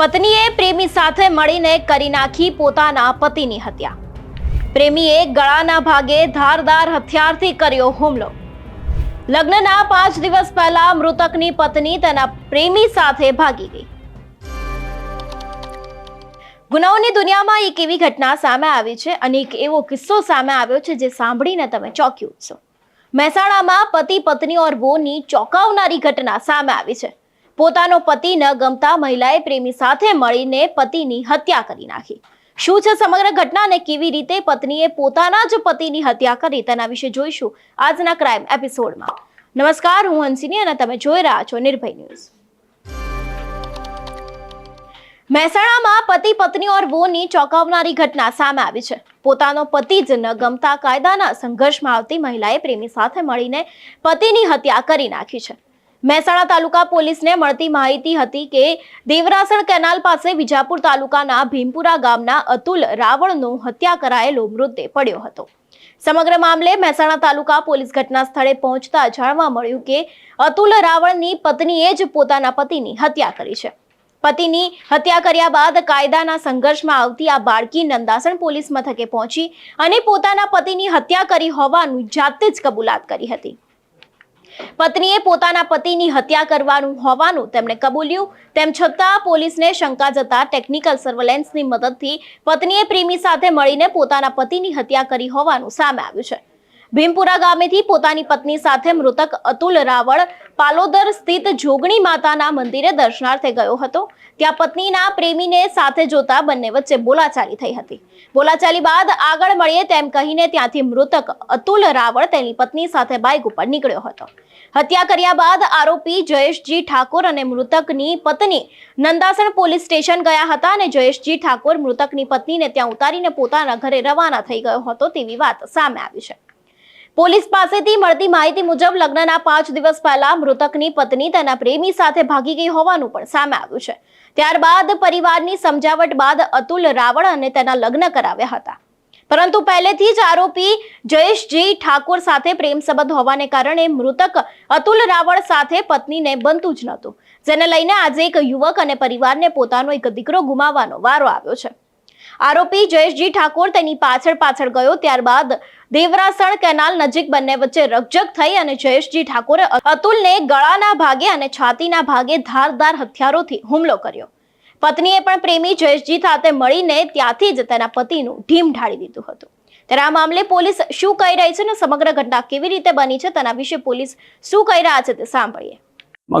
પત્નીએ પ્રેમી સાથે મળીને કરી નાખી પોતાના પતિની હત્યા. પ્રેમીએ ગળાના ભાગે ધારદાર હથિયારથી કર્યો હુમલો. લગ્નના પાંચ દિવસ પહેલા મૃતકની પત્ની તેના પ્રેમી સાથે ભાગી ગઈ. ગુનાઓની દુનિયામાં એક એવી ઘટના સામે આવી છે અને એક એવો કિસ્સો સામે આવ્યો છે જે સાંભળીને તમે ચોંકી ઉઠશો મહેસાણામાં પતિ પત્ની ઓર વોની ચોંકાવનારી ઘટના સામે આવી છે. પોતાનો પતિ ન ગમતા મહિલાએ પ્રેમી સાથે મળીને પતિની હત્યા કરી નાખી. શું છે સમગ્ર ઘટના અને કેવી રીતે પત્નીએ પોતાના જ પતિની હત્યા કરી તેના વિશે જોઈશું આજના ક્રાઇમ એપિસોડમાં. નમસ્કાર, હું હંસિની અને તમે જોઈ રહ્યા છો નિર્ભય ન્યૂઝ. મહેસાણામાં પતિ, પત્ની ઓર વોની ચોંકાવનારી ઘટના સામે આવી છે. પોતાનો પતિ જ ન ગમતા કાયદાના સંઘર્ષમાં આવતી મહિલાએ પ્રેમી સાથે મળીને પતિની હત્યા કરી નાખી છે. મહેસાણા તાલુકા પોલીસને મળતી માહિતી હતી કે દેવરાસણ કેનાલ પાસે વિજાપુર તાલુકાના ભીમપુરા ગામના અતુલ રાવળનો હત્યા કરાયેલો મૃતદેહ પડ્યો હતો. સમગ્ર મામલે મહેસાણા તાલુકા પોલીસ ઘટના સ્થળે પહોંચતા જાણવા મળ્યું કે અતુલ રાવળની પત્નીએ જ પોતાના પતિની હત્યા કરી છે. પતિની હત્યા કર્યા બાદ કાયદાના સંઘર્ષમાં આવતી આ બાળકી નંદાસણ પોલીસ મથકે પહોંચી અને પોતાના પતિની હત્યા કરી હોવાનું જાતે જ કબૂલાત કરી હતી. પત્નીએ પોતાના પતિની હત્યા કરવાનું હોવાનું તેમણે કબૂલ્યું. તેમ છતાં પોલીસને શંકા જતા ટેકનિકલ સર્વેલન્સની મદદથી પત્નીએ પ્રેમી સાથે મળીને પોતાના પતિની હત્યા કરી હોવાનું સામે આવ્યું છે. ભીમપુરા ગામેથી પોતાની પત્ની સાથે મૃતક અતુલ રાવળ પાલોદર સ્થિત જોગણી માતાના મંદિરે દર્શનાર્થે ગયો હતો. ત્યાં પત્નીના પ્રેમીને સાથે જોતા બંને વચ્ચે બોલાચાલી થઈ હતી. બોલાચાલી બાદ આગળ મળીએ તેમ કહીને ત્યાંથી મૃતક અતુલ રાવળ તેની પત્ની સાથે બાઇક ઉપર નીકળ્યો હતો. હત્યા કર્યા બાદ આરોપી જયેશજી ઠાકોર અને મૃતકની પત્ની નંદાસણ પોલીસ સ્ટેશન ગયા હતા અને જયેશજી ઠાકોર મૃતકની પત્નીને ત્યાં ઉતારીને પોતાના ઘરે રવાના થઈ ગયો હતો તેવી વાત સામે આવી છે. પોલીસ પાસેથી મળતી માહિતી મુજબ લગ્નના પાંચ દિવસ પહેલા મૃતકની પત્ની તેના પ્રેમી સાથે ભાગી ગઈ હોવાનું પણ સામે આવ્યું છે. ત્યારબાદ પરિવારની સમજાવટ બાદ અતુલ રાવળ અને તેના લગ્ન કરાવ્યા હતા. પરંતુ પહેલેથી જ આરોપી જયેશજી ઠાકોર સાથે પ્રેમ સંબંધ હોવાને કારણે મૃતક અતુલ રાવળ સાથે પત્નીને બનતું જ નહોતું. જેને લઈને આજે એક યુવક અને પરિવારને પોતાનો એક દીકરો ગુમાવવાનો વારો આવ્યો છે. આરોપી જયેશજી ઠાકોર તેની પાછળ પાછળ ગયો, ત્યારબાદ દેવરાસણ કેનાલ નજીક બંને વચ્ચે રકજક થઈ અને જયેશજી ઠાકોરે અતુલને ગળાના ભાગે અને છાતીના ભાગે ધારદાર હથિયારોથી હુમલો કર્યો. પત્નીએ પણ પ્રેમી જયેશજી સાથે મળીને ત્યાંથી જ તેના પતિનું ઢીમ ઢાળી દીધું હતું. ત્યારે આ મામલે પોલીસ શું કહી રહી છે અને સમગ્ર ઘટના કેવી રીતે બની છે તેના વિશે પોલીસ શું કહી રહ્યા છે તે સાંભળીએ.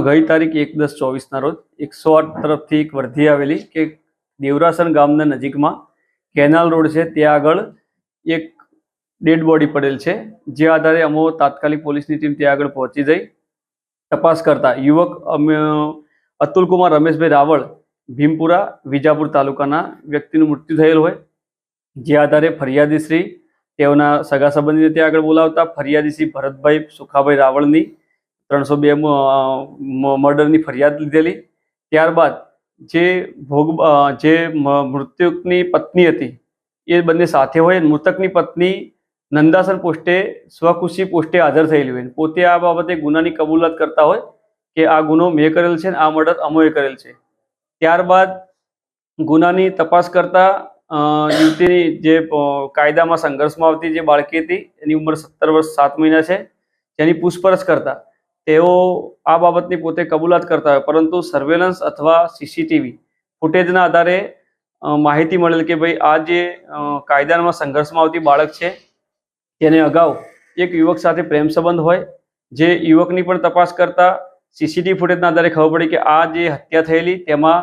ગઈ તારીખ એક દસ ચોવીસના રોજ એકસો આઠ તરફથી એક વર્ધી આવેલી કે દેવરાસણ ગામના નજીકમાં કેનાલ રોડ છે, ત્યાં આગળ એક ડેડ બોડી પડેલ છે, જે આધારે અમો તાત્કાલિક પોલીસની ટીમ ત્યાં આગળ પહોંચી જઈ તપાસ કરતા યુવક અતુલકુમાર રમેશભાઈ રાવળ ભીમપુરા, વિજાપુર તાલુકાના વ્યક્તિનું મૃત્યુ થયેલ હોય, જે આધારે ફરિયાદી શ્રી તેઓના સગા સંબંધીને ત્યાં આગળ બોલાવતા ફરિયાદી શ્રી ભરતભાઈ સુખાભાઈ રાવળની ત્રણસો બે મર્ડરની ફરિયાદ લીધેલી. ત્યારબાદ જે ભોગ જે મૃતકની પત્ની હતી, એ બંને સાથે હોય મૃતકની પત્ની નંદાસન પોસ્ટે સ્વખુશી પોસ્ટે હાજર થયેલી હોય. પોતે આ બાબતે ગુનાની કબૂલાત કરતા હોય કે આ ગુનો મેં કરેલ છે આ મર્ડર અમોએ કરેલ છે. ત્યારબાદ ગુનાની તપાસ કરતા યુવતીની જે કાયદામાં સંઘર્ષમાં આવતી જે બાળકી હતી, એની ઉંમર સત્તર વર્ષ સાત મહિના છે, જેની પૂછપરછ કરતા તેઓ આ બાબતની પોતે કબૂલાત કરતા હોય, પરંતુ સર્વેલન્સ અથવા સીસીટીવી ફૂટેજના આધારે માહિતી મળેલ કે ભાઈ આ જે કાયદામાં સંઘર્ષમાં આવતી બાળક છે, તેને અગાઉ એક યુવક સાથે પ્રેમ સંબંધ હોય, જે યુવકની પણ તપાસ કરતા સીસીટીવી ફૂટેજના આધારે ખબર પડી કે આ જે હત્યા થયેલી તેમાં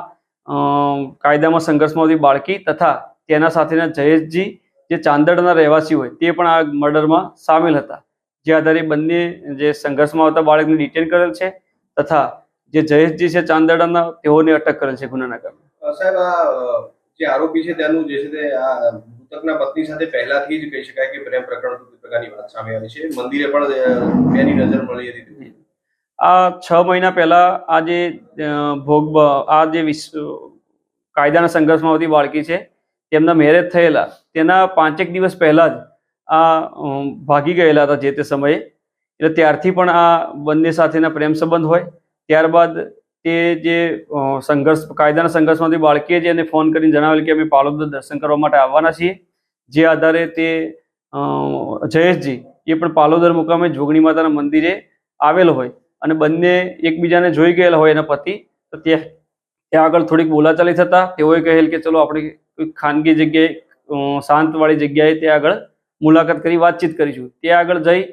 કાયદામાં સંઘર્ષમાં આવતી બાળકી તથા તેના સાથેના જયેશજી જે ચાંદડના રહેવાસી હોય તે પણ આ મર્ડરમાં સામેલ હતા. જે આધારે બંને જે સંઘર્ષમાં આવતા બાળકને ડિટેન કરેલ છે તથા જે જયેશજી છે ચાંદડાના તેઓને અટક કરેલ છે ગુનાના કામે સાહેબ આ જે આરોપી છે તેનું જે છે તે આ મૃતકના પત્ની સાથે પહેલાથી જ કહી શકાય કે પ્રેમ પ્રકરણ પ્રકારની વાત સામે આવી છે. મંદિરે પણ તેની નજર મળી હતી. આ છ મહિના પહેલા આ જે ભોગ આ જે વિશ્વ કાયદાના સંઘર્ષમાં આવતી બાળકી છે તેમના મેરેજ થયેલા તેના પાંચેક દિવસ પહેલા જ આ ભાગી ગયેલા હતા જે તે સમયે. એટલે ત્યારથી પણ આ બંને સાથેના પ્રેમ સંબંધ હોય. ત્યારબાદ તે જે સંઘર્ષ, કાયદાના સંઘર્ષમાંથી બાળકીએ જે એને ફોન કરીને જણાવેલ કે અમે પાલોદર દર્શન કરવા માટે આવવાના છીએ. જે આધારે તે જયેશજી એ પણ પાલોદર મુકામે જોગણી માતાના મંદિરે આવેલ હોય અને બંને એકબીજાને જોઈ ગયેલા હોય એના પતિ. તો ત્યાં ત્યાં આગળ થોડીક બોલાચાલી થતા તેઓએ કહેલ કે ચલો આપણે કોઈ ખાનગી જગ્યાએ શાંતવાળી જગ્યાએ ત્યાં આગળ મુલાકાત કરી વાતચીત કરીશું. તે આગળ જઈ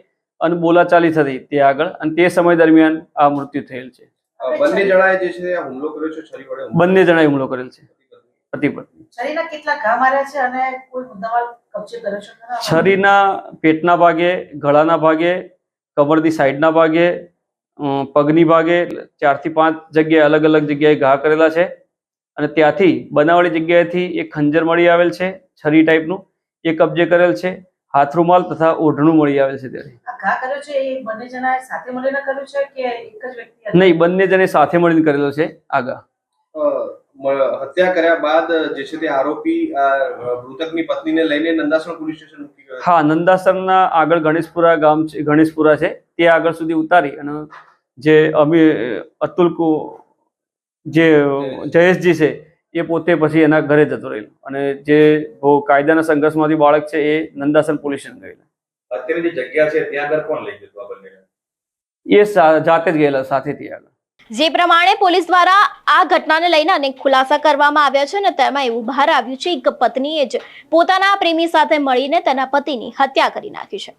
અને બોલાચાલી થતી તે આગળ અને તે સમય દરમિયાન આ મૃત્યુ થયેલ છે. બંને જણાએ જે છે હુમલો કર્યો છે છરી વડે બંને જણાએ હુમલો કરેલ છે. પતિ પત્ની. શરીરના કેટલા ઘા માર્યા છે અને કોઈ મુદ્દામાલ કબજે કર્યો છે? છરીના પેટના ભાગે ગળાના ભાગે કમરની સાઈડના ભાગે પગની ભાગે ચારથી પાંચ જગ્યાએ અલગ અલગ જગ્યાએ ઘા કરેલા છે. અને ત્યાંથી બનાવડી જગ્યાએથી એક ખંજર મળી આવેલ છે છરી ટાઈપનું એ કબજે કરેલ છે. હાથરૂમાલ તથા ઓઢણું મળી આવેલ છે ત્યારે આ ઘા કર્યો છે એ બંને જણાએ સાથે મળીને કર્યું છે કે એક જ વ્યક્તિ હતું? નહીં બંને જણે સાથે મળીને કરેલો છે આગા હત્યા કર્યા બાદ જે છે તે આરોપી મૃતકની પત્નીને લઈને નંદાસણ પોલીસ સ્ટેશન મૂકી ગયો છે. હા નંદાસરના આગળ ગણેશપુરા ગામ છે ગણેશપુરા છે તે આગળ સુધી ઉતારી અને જે અમે અતુલ કુ- જે જયેશજી છે એ પોતે પછી એના ઘરે જતો રહેલો. અને જે બહુ કાયદાના સંઘર્ષમાંથી બાળક છે એ નંદાસન પોલીસ સ્ટેશન ગયેલા. અત્યારે જે જગ્યા છે ત્યાં આગળ કોણ લઈ જતું બંને? એ જાતે જ ગયેલા સાથેથી આગળ. જે પ્રમાણે પોલીસ દ્વારા આ ઘટનાને લઈને અનેક ખુલાસા કરવામાં આવ્યા છે અને તેમાં એવું બહાર આવ્યું છે એક પત્નીએ જ પોતાના પ્રેમી સાથે મળીને તેના પતિની હત્યા કરી નાખી છે.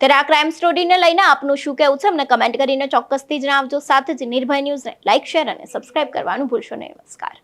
ત્યારે આ ક્રાઇમ સ્ટોરીને લઈને આપનું શું કહેવું છે? અમને કમેન્ટ કરીને ચોક્કસથી જણાવજો. સાથે જ નિર્ભય ન્યૂઝને લાઇક શેર અને સબસ્ક્રાઇબ કરવાનું ભૂલશો નહીં. નમસ્કાર.